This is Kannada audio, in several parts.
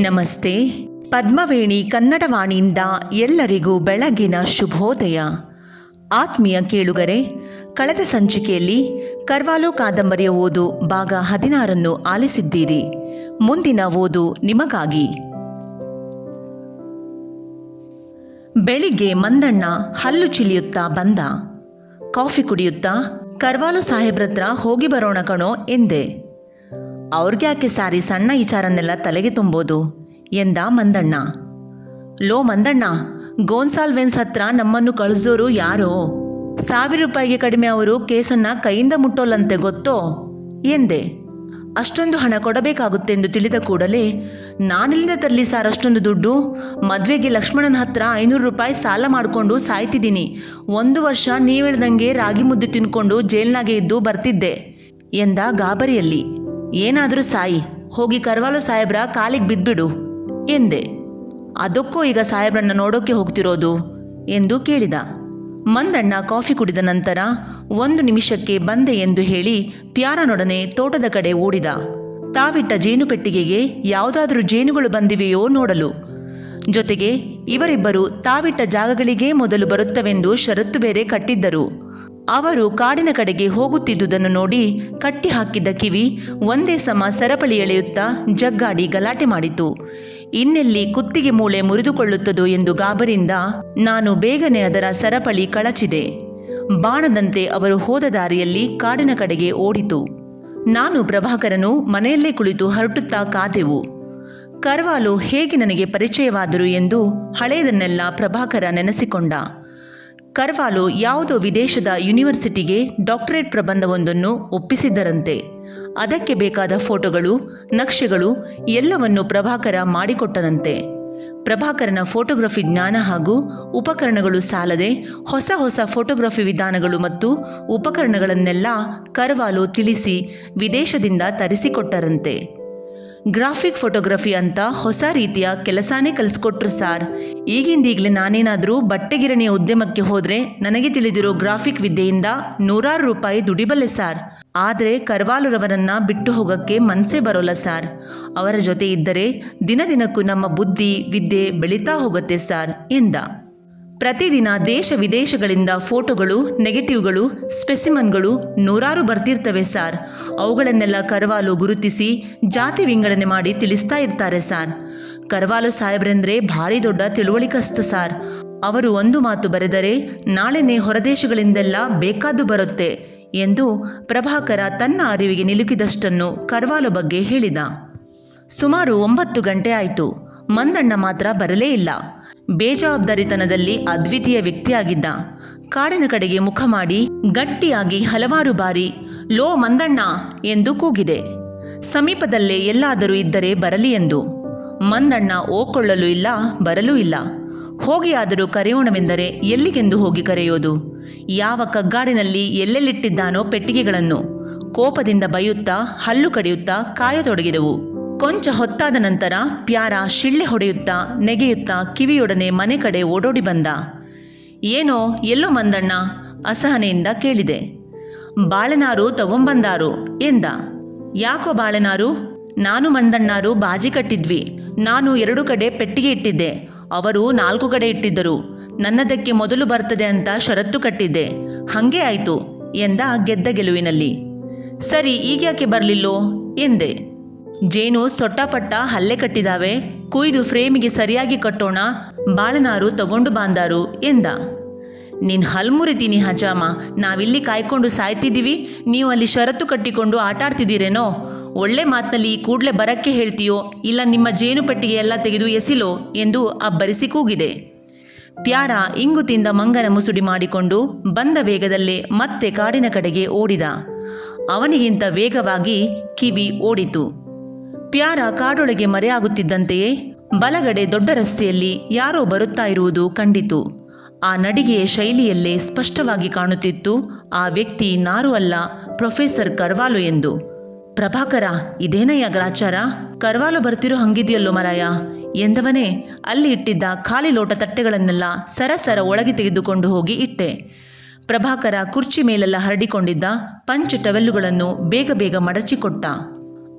ನಮಸ್ತೆ. ಪದ್ಮವೇಣಿ ಕನ್ನಡವಾಣಿಯಿಂದ ಎಲ್ಲರಿಗೂ ಬೆಳಗಿನ ಶುಭೋದಯ. ಆತ್ಮೀಯ ಕೇಳುಗರೆ, ಕಳೆದ ಸಂಚಿಕೆಯಲ್ಲಿ ಕರ್ವಾಲೋ ಕಾದಂಬರಿಯ ಓದು ಭಾಗ ಹದಿನಾರನ್ನು ಆಲಿಸಿದ್ದೀರಿ. ಮುಂದಿನ ಓದು ನಿಮಗಾಗಿ. ಬೆಳಿಗ್ಗೆ ಮಂದಣ್ಣ ಹಲ್ಲು ಚಿಲಿಯುತ್ತಾ ಬಂದ. ಕಾಫಿ ಕುಡಿಯುತ್ತಾ ಕರ್ವಾಲು ಸಾಹೇಬ್ರತ್ರ ಹೋಗಿ ಬರೋಣ ಕಣೋ ಎಂದೆ. ಅವ್ರಿಗ್ಯಾಕೆ ಸಾರಿ ಸಣ್ಣ ವಿಚಾರನ್ನೆಲ್ಲ ತಲೆಗೆ ತುಂಬೋದು? ಎಂದ ಮಂದಣ್ಣ. ಲೋ ಮಂದಣ್ಣ ಗೋನ್ಸಾಲ್ವೆನ್ಸ್ ಹತ್ರ ನಮ್ಮನ್ನು ಕಳಿಸೋರು ಯಾರೋ? ಸಾವಿರ ರೂಪಾಯಿಗೆ ಕಡಿಮೆ ಅವರು ಕೇಸನ್ನ ಕೈಯಿಂದ ಮುಟ್ಟೋಲ್ಲಂತೆ ಗೊತ್ತೋ? ಎಂದೆ. ಅಷ್ಟೊಂದು ಹಣ ಕೊಡಬೇಕಾಗುತ್ತೆಂದು ತಿಳಿದ ಕೂಡಲೇ, ನಾನೆಲ್ಲಿಂದ ತರಲಿ ಸಾರ್ ಅಷ್ಟೊಂದು ದುಡ್ಡು? ಮದುವೆಗೆ ಲಕ್ಷ್ಮಣನ ಹತ್ರ ಐನೂರು ರೂಪಾಯಿ ಸಾಲ ಮಾಡಿಕೊಂಡು ಸಾಯ್ತಿದ್ದೀನಿ. ಒಂದು ವರ್ಷ ನೀವು ಹೇಳ್ದಂಗೆ ರಾಗಿ ಮುದ್ದೆ ತಿನ್ಕೊಂಡು ಜೈಲ್ನಾಗೆ ಇದ್ದು ಬರ್ತಿದ್ದೆ, ಎಂದ ಗಾಬರಿಯಲ್ಲಿ. ಏನಾದರೂ ಸಾಯಿ, ಹೋಗಿ ಕರ್ವಾಲು ಸಾಹೇಬ್ರ ಕಾಲಿಗೆ ಬಿದ್ಬಿಡು ಎಂದೆ. ಅದಕ್ಕೂ ಈಗ ಸಾಹೇಬ್ರನ್ನ ನೋಡೋಕೆ ಹೋಗ್ತಿರೋದು ಎಂದು ಕೇಳಿದ. ಮಂದಣ್ಣ ಕಾಫಿ ಕುಡಿದ ನಂತರ ಒಂದು ನಿಮಿಷಕ್ಕೆ ಬಂದೆ ಎಂದು ಹೇಳಿ ಪ್ಯಾರನೊಡನೆ ತೋಟದ ಕಡೆ ಓಡಿದ. ತಾವಿಟ್ಟ ಜೇನು ಪೆಟ್ಟಿಗೆಗೆ ಯಾವುದಾದರೂ ಜೇನುಗಳು ಬಂದಿವೆಯೋ ನೋಡಲು. ಜೊತೆಗೆ ಇವರಿಬ್ಬರು ತಾವಿಟ್ಟ ಜಾಗಗಳಿಗೇ ಮೊದಲು ಬರುತ್ತವೆಂದು ಷರತ್ತು ಬೇರೆ ಕಟ್ಟಿದ್ದರು. ಅವರು ಕಾಡಿನ ಕಡೆಗೆ ಹೋಗುತ್ತಿದ್ದುದನ್ನು ನೋಡಿ ಕಟ್ಟಿ ಹಾಕಿದ್ದ ಕಿವಿ ಒಂದೇ ಸಮ ಸರಪಳಿ ಎಳೆಯುತ್ತಾ ಜಗ್ಗಾಡಿ ಗಲಾಟೆ ಮಾಡಿತು. ಇನ್ನೆಲ್ಲಿ ಕುತ್ತಿಗೆ ಮೂಳೆ ಮುರಿದುಕೊಳ್ಳುತ್ತದೋ ಎಂದು ಗಾಬರಿಂದ ನಾನು ಬೇಗನೆ ಅದರ ಸರಪಳಿ ಕಳಚಿದೆ. ಬಾಣದಂತೆ ಅವರು ಹೋದ ದಾರಿಯಲ್ಲಿ ಕಾಡಿನ ಕಡೆಗೆ ಓಡಿತು. ನಾನು ಪ್ರಭಾಕರನು ಮನೆಯಲ್ಲೇ ಕುಳಿತು ಹರಟುತ್ತಾ ಕಾದೆವು ಕರ್ವಾಲು ಹೇಗೆ ನನಗೆ ಪರಿಚಯವಾದರು ಎಂದು ಹಳೆಯದನ್ನೆಲ್ಲ ಪ್ರಭಾಕರ ನೆನೆಸಿಕೊಂಡ. ಕರ್ವಾಲು ಯಾವುದೋ ವಿದೇಶದ ಯೂನಿವರ್ಸಿಟಿಗೆ ಡಾಕ್ಟರೇಟ್ ಪ್ರಬಂಧವೊಂದನ್ನು ಒಪ್ಪಿಸಿದ್ದರಂತೆ. ಅದಕ್ಕೆ ಬೇಕಾದ ಫೋಟೋಗಳು, ನಕ್ಷೆಗಳು ಎಲ್ಲವನ್ನು ಪ್ರಭಾಕರ ಮಾಡಿಕೊಟ್ಟನಂತೆ. ಪ್ರಭಾಕರನ ಫೋಟೋಗ್ರಫಿ ಜ್ಞಾನ ಹಾಗೂ ಉಪಕರಣಗಳು ಸಾಲದೆ ಹೊಸ ಹೊಸ ಫೋಟೋಗ್ರಫಿ ವಿಧಾನಗಳು ಮತ್ತು ಉಪಕರಣಗಳನ್ನೆಲ್ಲ ಕರ್ವಾಲು ತಿಳಿಸಿ ವಿದೇಶದಿಂದ ತರಿಸಿಕೊಟ್ಟರಂತೆ. ಗ್ರಾಫಿಕ್ ಫೋಟೋಗ್ರಫಿ ಅಂತ ಹೊಸ ರೀತಿಯ ಕೆಲಸನೇ ಕಲಿಸ್ಕೊಟ್ರು ಸಾರ್. ಈಗಿಂದೀಗಲೇ ನಾನೇನಾದರೂ ಬಟ್ಟೆಗಿರಣಿಯ ಉದ್ಯಮಕ್ಕೆ ಹೋದರೆ ನನಗೆ ತಿಳಿದಿರೋ ಗ್ರಾಫಿಕ್ ವಿದ್ಯೆಯಿಂದ ನೂರಾರು ರೂಪಾಯಿ ದುಡಿಬಲ್ಲೆ ಸಾರ್. ಆದರೆ ಕರ್ವಾಲುರವರನ್ನ ಬಿಟ್ಟು ಹೋಗಕ್ಕೆ ಮನಸ್ಸೇ ಬರೋಲ್ಲ ಸಾರ್. ಅವರ ಜೊತೆ ಇದ್ದರೆ ದಿನ ದಿನಕ್ಕೂ ನಮ್ಮ ಬುದ್ಧಿ, ವಿದ್ಯೆ ಬೆಳೀತಾ ಹೋಗುತ್ತೆ ಸಾರ್ ಎಂದ. ಪ್ರತಿದಿನ ದೇಶ ವಿದೇಶಗಳಿಂದ ಫೋಟೋಗಳು, ನೆಗೆಟಿವ್ಗಳು, ಸ್ಪೆಸಿಮನ್ಗಳು ನೂರಾರು ಬರ್ತಿರ್ತವೆ ಸಾರ್. ಅವುಗಳನ್ನೆಲ್ಲ ಕರ್ವಾಲು ಗುರುತಿಸಿ ಜಾತಿ ವಿಂಗಡಣೆ ಮಾಡಿ ತಿಳಿಸ್ತಾ ಇರ್ತಾರೆ ಸಾರ್. ಕರ್ವಾಲು ಸಾಹೇಬ್ರೆಂದ್ರೆ ಭಾರಿ ದೊಡ್ಡ ತಿಳುವಳಿಕಸ್ತ ಸಾರ್. ಅವರು ಒಂದು ಮಾತು ಬರೆದರೆ, ನಾಳೆನೇ ಹೊರದೇಶಗಳಿಂದೆಲ್ಲ ಬೇಕಾದ್ದು ಬರುತ್ತೆ ಎಂದು ಪ್ರಭಾಕರ ತನ್ನ ಅರಿವಿಗೆ ನಿಲುಕಿದಷ್ಟನ್ನು ಕರ್ವಾಲು ಬಗ್ಗೆ ಹೇಳಿದ. ಸುಮಾರು ಒಂಬತ್ತು ಗಂಟೆ ಆಯಿತು. ಮಂದಣ್ಣ ಮಾತ್ರ ಬರಲೇ ಇಲ್ಲ. ಬೇಜವಾಬ್ದಾರಿತನದಲ್ಲಿ ಅದ್ವಿತೀಯ ವ್ಯಕ್ತಿಯಾಗಿದ್ದ. ಕಾಡಿನ ಕಡೆಗೆ ಮುಖ ಮಾಡಿ ಗಟ್ಟಿಯಾಗಿ ಹಲವಾರು ಬಾರಿ, ಲೋ ಮಂದಣ್ಣ ಎಂದು ಕೂಗಿದೆ. ಸಮೀಪದಲ್ಲೇ ಎಲ್ಲಾದರೂ ಇದ್ದರೆ ಬರಲಿ ಎಂದು. ಮಂದಣ್ಣ ಓಕೊಳ್ಳಲು ಇಲ್ಲ, ಬರಲೂ ಇಲ್ಲ. ಹೋಗಿಯಾದರೂ ಕರೆಯೋಣವೆಂದರೆ ಎಲ್ಲಿಗೆಂದು ಹೋಗಿ ಕರೆಯೋದು? ಯಾವ ಕಗ್ಗಾಡಿನಲ್ಲಿ ಎಲ್ಲೆಲ್ಲಿಟ್ಟಿದ್ದಾನೋ ಪೆಟ್ಟಿಗೆಗಳನ್ನು. ಕೋಪದಿಂದ ಬೈಯುತ್ತಾ, ಹಲ್ಲು ಕಡಿಯುತ್ತಾ ಕಾಯತೊಡಗಿದೆವು. ಕೊಂಚ ಹೊತ್ತಾದ ನಂತರ ಪ್ಯಾರ ಶಿಳ್ಳೆ ಹೊಡೆಯುತ್ತಾ ನೆಗೆಯುತ್ತಾ ಕಿವಿಯೊಡನೆ ಮನೆ ಕಡೆ ಓಡೋಡಿ ಬಂದ. ಏನೋ ಎಲ್ಲೋ ಮಂದಣ್ಣ ಅಸಹನೆಯಿಂದ ಕೇಳಿದೆ. ಬಾಳೆನಾರು ತಗೊಂಬಂದಾರು ಎಂದ. ಯಾಕೋ ಬಾಳೆನಾರು? ನಾನು ಮಂದಣ್ಣಾರು ಬಾಜಿ ಕಟ್ಟಿದ್ವಿ. ನಾನು ಎರಡು ಕಡೆ ಪೆಟ್ಟಿಗೆ ಇಟ್ಟಿದ್ದೆ. ಅವರು ನಾಲ್ಕು ಕಡೆ ಇಟ್ಟಿದ್ದರು. ನನ್ನದಕ್ಕೆ ಮೊದಲು ಬರ್ತದೆ ಅಂತ ಷರತ್ತು ಕಟ್ಟಿದ್ದೆ. ಹಂಗೆ ಆಯ್ತು ಎಂದ ಗೆದ್ದ ಗೆಲುವಿನಲ್ಲಿ. ಸರಿ, ಈಗ್ಯಾಕೆ ಬರಲಿಲ್ಲೋ? ಎಂದೆ. ಜೇನು ಸೊಟ್ಟಪಟ್ಟ ಹಲ್ಲೆ ಕಟ್ಟಿದಾವೆ. ಕುಯ್ದು ಫ್ರೇಮಿಗೆ ಸರಿಯಾಗಿ ಕಟ್ಟೋಣ, ಬಾಳನಾರು ತಗೊಂಡು ಬಾಂದಾರು ಎಂದ. ನೀನು ಹಲ್ಮುರಿತೀನಿ ಹಜಾಮ, ನಾವಿಲ್ಲಿ ಕಾಯ್ಕೊಂಡು ಸಾಯ್ತಿದ್ದೀವಿ, ನೀವು ಅಲ್ಲಿ ಷರತ್ತು ಕಟ್ಟಿಕೊಂಡು ಆಟಾಡ್ತಿದ್ದೀರೇನೋ? ಒಳ್ಳೆ ಮಾತಿನಲ್ಲಿ ಕೂಡಲೇ ಬರಕ್ಕೆ ಹೇಳ್ತೀಯೋ, ಇಲ್ಲ ನಿಮ್ಮ ಜೇನು ಪೆಟ್ಟಿಗೆ ಎಲ್ಲ ತೆಗೆದು ಎಸಿಲೋ ಎಂದು ಅಬ್ಬರಿಸಿ ಕೂಗಿದೆ. ಪ್ಯಾರ ಇಂಗು ತಿಂದ ಮಂಗನ ಮುಸುಡಿ ಮಾಡಿಕೊಂಡು ಬಂದ ವೇಗದಲ್ಲೇ ಮತ್ತೆ ಕಾಡಿನ ಕಡೆಗೆ ಓಡಿದ. ಅವನಿಗಿಂತ ವೇಗವಾಗಿ ಕಿವಿ ಓಡಿತು. ಪ್ಯಾರ ಕಾಡೊಳಗೆ ಮರೆಯಾಗುತ್ತಿದ್ದಂತೆಯೇ ಬಲಗಡೆ ದೊಡ್ಡ ರಸ್ತೆಯಲ್ಲಿ ಯಾರೋ ಬರುತ್ತಾ ಇರುವುದು ಕಂಡಿತು. ಆ ನಡಿಗೆಯ ಶೈಲಿಯಲ್ಲೇ ಸ್ಪಷ್ಟವಾಗಿ ಕಾಣುತ್ತಿತ್ತು, ಆ ವ್ಯಕ್ತಿ ನಾರು ಅಲ್ಲ, ಪ್ರೊಫೆಸರ್ ಕರ್ವಾಲು ಎಂದು. ಪ್ರಭಾಕರ ಇದೇನಯ್ಯ ಗ್ರಾಚಾರ ಕರ್ವಾಲು ಬರ್ತಿರೋ ಹಂಗಿದೆಯಲ್ಲೋ ಮರಾಯ? ಎಂದವನೇ, ಅಲ್ಲಿ ಇಟ್ಟಿದ್ದ ಖಾಲಿ ಲೋಟ ತಟ್ಟೆಗಳನ್ನೆಲ್ಲ ಸರಸರ ಒಳಗೆ ತೆಗೆದುಕೊಂಡು ಹೋಗಿ ಇಟ್ಟೆ. ಪ್ರಭಾಕರ ಕುರ್ಚಿ ಮೇಲೆಲ್ಲ ಹರಡಿಕೊಂಡಿದ್ದ ಪಂಚ ಟವೆಲ್ಲುಗಳನ್ನು ಬೇಗ ಬೇಗ ಮಡಚಿಕೊಟ್ಟ.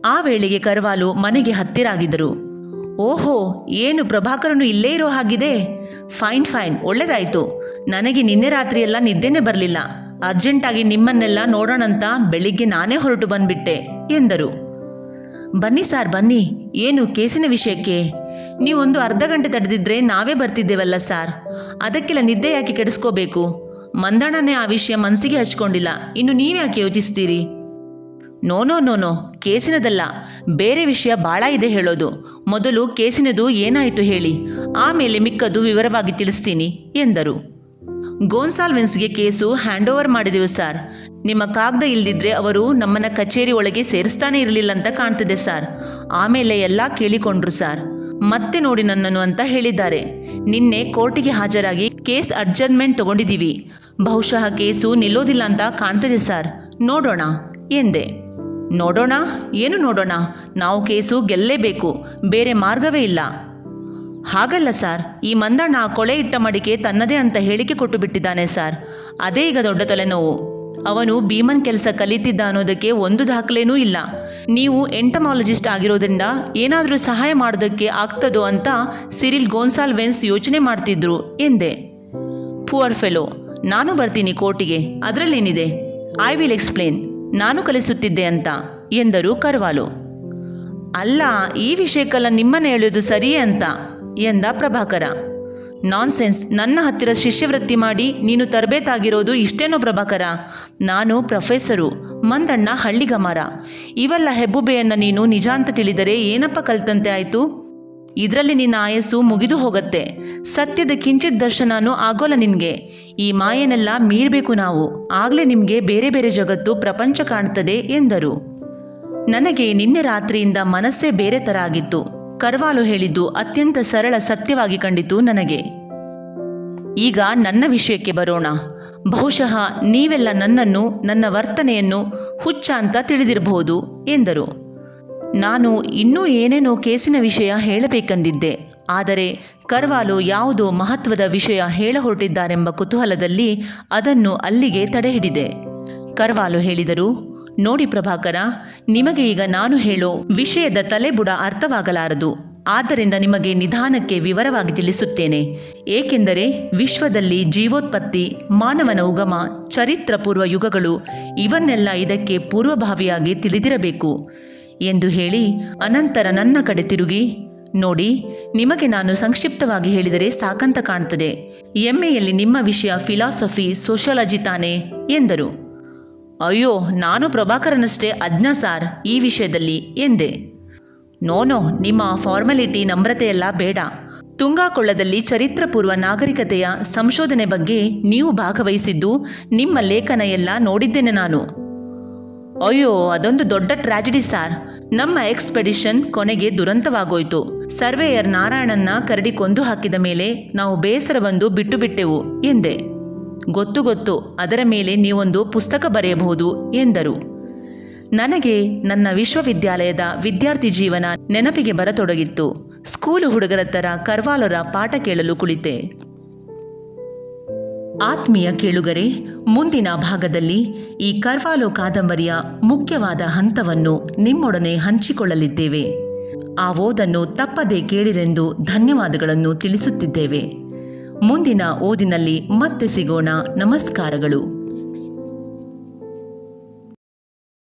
ಆ ವೇಳೆಗೆ ಕರ್ವಾಲು ಮನೆಗೆ ಹತ್ತಿರ ಆಗಿದ್ದರು ಓಹೋ, ಏನು ಪ್ರಭಾಕರನು ಇಲ್ಲೇ ಇರೋ ಹಾಗಿದೆ? ಫೈನ್ ಫೈನ್, ಒಳ್ಳೇದಾಯ್ತು. ನನಗೆ ನಿನ್ನೆ ರಾತ್ರಿಯೆಲ್ಲ ನಿದ್ದೆನೇ ಬರಲಿಲ್ಲ. ಅರ್ಜೆಂಟಾಗಿ ನಿಮ್ಮನ್ನೆಲ್ಲ ನೋಡೋಣಂತ ಬೆಳಿಗ್ಗೆ ನಾನೇ ಹೊರಟು ಬಂದ್ಬಿಟ್ಟೆ, ಎಂದರು. ಬನ್ನಿ ಸಾರ್, ಬನ್ನಿ. ಏನು ಕೇಸಿನ ವಿಷಯಕ್ಕೆ? ನೀವೊಂದು ಅರ್ಧ ಗಂಟೆ ತಡೆದಿದ್ರೆ ನಾವೇ ಬರ್ತಿದ್ದೇವಲ್ಲ ಸಾರ್? ಅದಕ್ಕೆಲ್ಲ ನಿದ್ದೆ ಯಾಕೆ ಕೆಡಿಸ್ಕೋಬೇಕು? ಮಂದಣ್ಣನೇ ಆ ವಿಷಯ ಮನಸ್ಸಿಗೆ ಹಚ್ಕೊಂಡಿಲ್ಲ. ಇನ್ನು ನೀವ್ಯಾಕೆ ಯೋಚಿಸ್ತೀರಿ? ನೋ ನೋ ನೋ ನೋ, ಕೇಸಿನದಲ್ಲ. ಬೇರೆ ವಿಷಯ ಭಾಳ ಇದೆ ಹೇಳೋದು. ಮೊದಲು ಕೇಸಿನದು ಏನಾಯಿತು ಹೇಳಿ. ಆಮೇಲೆ ಮಿಕ್ಕದು ವಿವರವಾಗಿ ತಿಳಿಸ್ತೀನಿ, ಎಂದರು. ಗೋನ್ಸಾಲ್ವೆನ್ಸ್ಗೆ ಕೇಸು ಹ್ಯಾಂಡ್ ಓವರ್ ಮಾಡಿದೆವು, ಸರ್. ನಿಮ್ಮ ಕಾಗದ ಇಲ್ದಿದ್ರೆ ಅವರು ನಮ್ಮನ್ನ ಕಚೇರಿ ಒಳಗೆ ಸೇರಿಸ್ತಾನೆ ಇರಲಿಲ್ಲ ಅಂತ ಕಾಣ್ತಿದೆ, ಸರ್. ಆಮೇಲೆ ಎಲ್ಲ ಕೇಳಿಕೊಂಡ್ರು, ಸರ್. ಮತ್ತೆ ನೋಡಿ ನನ್ನನ್ನು ಅಂತ ಹೇಳಿದ್ದಾರೆ. ನಿನ್ನೆ ಕೋರ್ಟಿಗೆ ಹಾಜರಾಗಿ ಕೇಸ್ ಅಡ್ಜರ್ನ್ಮೆಂಟ್ ತಗೊಂಡಿದ್ದೀವಿ. ಬಹುಶಃ ಕೇಸು ನಿಲ್ಲೋದಿಲ್ಲ ಅಂತ ಕಾಣ್ತಿದೆ, ಸರ್. ನೋಡೋಣ. ಎಂದೆ. ನೋಡೋಣ? ಏನು ನೋಡೋಣ? ನಾವು ಕೇಸು ಗೆಲ್ಲೇಬೇಕು. ಬೇರೆ ಮಾರ್ಗವೇ ಇಲ್ಲ. ಹಾಗಲ್ಲ ಸರ್. ಈ ಮಂದಣ್ಣ ಕೊಳೆ ಇಟ್ಟ ಮಡಿಕೆ ತನ್ನದೇ ಅಂತ ಹೇಳಿಕೆ ಕೊಟ್ಟು ಬಿಟ್ಟಿದ್ದಾನೆ ಸರ್. ಅದೇ ಈಗ ದೊಡ್ಡ ತಲೆನೋವು. ಅವನು ಭೀಮನ್ ಕೆಲಸ ಕಲಿತಿದ್ದ ಅನ್ನೋದಕ್ಕೆ ಒಂದು ದಾಖಲೆನೂ ಇಲ್ಲ. ನೀವು ಎಂಟಮಾಲಜಿಸ್ಟ್ ಆಗಿರೋದ್ರಿಂದ ಏನಾದರೂ ಸಹಾಯ ಮಾಡೋದಕ್ಕೆ ಆಗ್ತದೋ ಅಂತ ಸಿರಿಲ್ ಗೋನ್ಸಾಲ್ವೆನ್ಸ್ ಯೋಚನೆ ಮಾಡ್ತಿದ್ರು, ಎಂದೆ. Poor fellow. ನಾನು ಬರ್ತೀನಿ ಕೋರ್ಟಿಗೆ. ಅದರಲ್ಲೇನಿದೆ? I will explain. ನಾನು ಕಲಿಸುತ್ತಿದ್ದೆ ಅಂತ ಎಂದರು ಕರ್ವಾಲು. ಅಲ್ಲ, ಈ ವಿಷಯಕ್ಕೆಲ್ಲ ನಿಮ್ಮನ್ನು ಹೇಳೋದು ಸರಿಯೇ ಅಂತ ಎಂದ ಪ್ರಭಾಕರ. ನಾನ್ಸೆನ್ಸ್, ನನ್ನ ಹತ್ತಿರ ಶಿಷ್ಯವೃತ್ತಿ ಮಾಡಿ ನೀನು ತರಬೇತಾಗಿರೋದು ಇಷ್ಟೇನೋ ಪ್ರಭಾಕರ? ನಾನು ಪ್ರೊಫೆಸರು, ಮಂದಣ್ಣ ಹಳ್ಳಿಗಮಾರ. ಇವೆಲ್ಲ ಹೆಬ್ಬುಬೆಯನ್ನು ನೀನು ನಿಜ ಅಂತ ತಿಳಿದರೆ ಏನಪ್ಪ ಕಲ್ತಂತೆ ಆಯಿತು? ಇದರಲ್ಲಿ ನಿನ್ನ ಆಯಸ್ಸು ಮುಗಿದು ಹೋಗತ್ತೆ. ಸತ್ಯದ ಕಿಂಚಿತ್ ದರ್ಶನನೂ ಆಗೋಲ್ಲ ನಿನ್ಗೆ. ಈ ಮಾಯನೆಲ್ಲ ಮೀರಬೇಕು ನಾವು. ಆಗ್ಲೇ ನಿಮ್ಗೆ ಬೇರೆ ಬೇರೆ ಜಗತ್ತು ಪ್ರಪಂಚ ಕಾಣ್ತದೆ ಎಂದರು. ನನಗೆ ನಿನ್ನೆ ರಾತ್ರಿಯಿಂದ ಮನಸ್ಸೇ ಬೇರೆ ತರ ಆಗಿತ್ತು. ಕರ್ವಾಲು ಹೇಳಿದ್ದು ಅತ್ಯಂತ ಸರಳ ಸತ್ಯವಾಗಿ ಕಂಡಿತು ನನಗೆ. ಈಗ ನನ್ನ ವಿಷಯಕ್ಕೆ ಬರೋಣ. ಬಹುಶಃ ನೀವೆಲ್ಲ ನನ್ನನ್ನು, ನನ್ನ ವರ್ತನೆಯನ್ನು ಹುಚ್ಚ ಅಂತ ತಿಳಿದಿರಬಹುದು ಎಂದರು. ನಾನು ಇನ್ನೂ ಏನೇನೋ ಕೇಸಿನ ವಿಷಯ ಹೇಳಬೇಕೆಂದಿದ್ದೆ. ಆದರೆ ಕರ್ವಾಲು ಯಾವುದೋ ಮಹತ್ವದ ವಿಷಯ ಹೇಳ ಹೊರಟಿದ್ದಾರೆಂಬ ಕುತೂಹಲದಲ್ಲಿ ಅದನ್ನು ಅಲ್ಲಿಗೆ ತಡೆಹಿಡಿದೆ. ಕರ್ವಾಲು ಹೇಳಿದರು, ನೋಡಿ ಪ್ರಭಾಕರ, ನಿಮಗೆ ಈಗ ನಾನು ಹೇಳೋ ವಿಷಯದ ತಲೆಬುಡ ಅರ್ಥವಾಗಲಾರದು. ಆದ್ದರಿಂದ ನಿಮಗೆ ನಿಧಾನಕ್ಕೆ ವಿವರವಾಗಿ ತಿಳಿಸುತ್ತೇನೆ. ಏಕೆಂದರೆ ವಿಶ್ವದಲ್ಲಿ ಜೀವೋತ್ಪತ್ತಿ, ಮಾನವನ ಉಗಮ, ಚರಿತ್ರಪೂರ್ವ ಯುಗಗಳು ಇವನ್ನೆಲ್ಲ ಇದಕ್ಕೆ ಪೂರ್ವಭಾವಿಯಾಗಿ ತಿಳಿದಿರಬೇಕು. ಎಂದು ಹೇಳಿ ಅನಂತರ ನನ್ನ ಕಡೆ ತಿರುಗಿ, ನೋಡಿ, ನಿಮಗೆ ನಾನು ಸಂಕ್ಷಿಪ್ತವಾಗಿ ಹೇಳಿದರೆ ಸಾಕಂತ ಕಾಣ್ತದೆ. ಎಮ್ಮೆಯಲ್ಲಿ ನಿಮ್ಮ ವಿಷಯ ಫಿಲಾಸಫಿ ಸೋಷಿಯಾಲಜಿ ತಾನೆ, ಎಂದರು. ಅಯ್ಯೋ, ನಾನು ಪ್ರಭಾಕರನಷ್ಟೇ ಅಜ್ಞ ಸಾರ್ ಈ ವಿಷಯದಲ್ಲಿ, ಎಂದೆ. ನೋ ನೋ ನಿಮ್ಮ ಫಾರ್ಮಾಲಿಟಿ ನಮ್ರತೆಯೆಲ್ಲ ಬೇಡ. ತುಂಗಾಕೊಳ್ಳದಲ್ಲಿ ಚರಿತ್ರಪೂರ್ವ ನಾಗರಿಕತೆಯ ಸಂಶೋಧನೆ ಬಗ್ಗೆ ನೀವು ಭಾಗವಹಿಸಿದ್ದು ನಿಮ್ಮ ಲೇಖನ ಎಲ್ಲ ನೋಡಿದ್ದೇನೆ ನಾನು. ಅಯ್ಯೋ, ಅದೊಂದು ದೊಡ್ಡ ಟ್ರಾಜಿಡಿ ಸಾರ್. ನಮ್ಮ ಎಕ್ಸ್ಪೆಡಿಷನ್ ಕೊನೆಗೆ ದುರಂತವಾಗೋಯ್ತು. ಸರ್ವೇಯರ್ ನಾರಾಯಣನ್ನ ಕರಡಿ ಕೊಂದು ಹಾಕಿದ ಮೇಲೆ ನಾವು ಬೇಸರ ಬಂದು ಬಿಟ್ಟು ಬಿಟ್ಟೆವು, ಎಂದೆ. ಗೊತ್ತು ಗೊತ್ತು, ಅದರ ಮೇಲೆ ನೀವೊಂದು ಪುಸ್ತಕ ಬರೆಯಬಹುದು, ಎಂದರು. ನನಗೆ ನನ್ನ ವಿಶ್ವವಿದ್ಯಾಲಯದ ವಿದ್ಯಾರ್ಥಿ ಜೀವನ ನೆನಪಿಗೆ ಬರತೊಡಗಿತ್ತು. ಸ್ಕೂಲು ಹುಡುಗರ ಥರ ಕರ್ವಾಲರ ಪಾಠ ಕೇಳಲು ಕುಳಿತೆ. ಆತ್ಮೀಯ ಕೇಳುಗರೆ, ಮುಂದಿನ ಭಾಗದಲ್ಲಿ ಈ ಕರ್ವಾಲೋ ಕಾದಂಬರಿಯ ಮುಖ್ಯವಾದ ಹಂತವನ್ನು ನಿಮ್ಮೊಡನೆ ಹಂಚಿಕೊಳ್ಳಲಿದ್ದೇವೆ. ಆ ಓದನ್ನು ತಪ್ಪದೇ ಕೇಳಿರೆಂದು ಧನ್ಯವಾದಗಳನ್ನು ತಿಳಿಸುತ್ತಿದ್ದೇವೆ. ಮುಂದಿನ ಓದಿನಲ್ಲಿ ಮತ್ತೆ ಸಿಗೋಣ. ನಮಸ್ಕಾರಗಳು.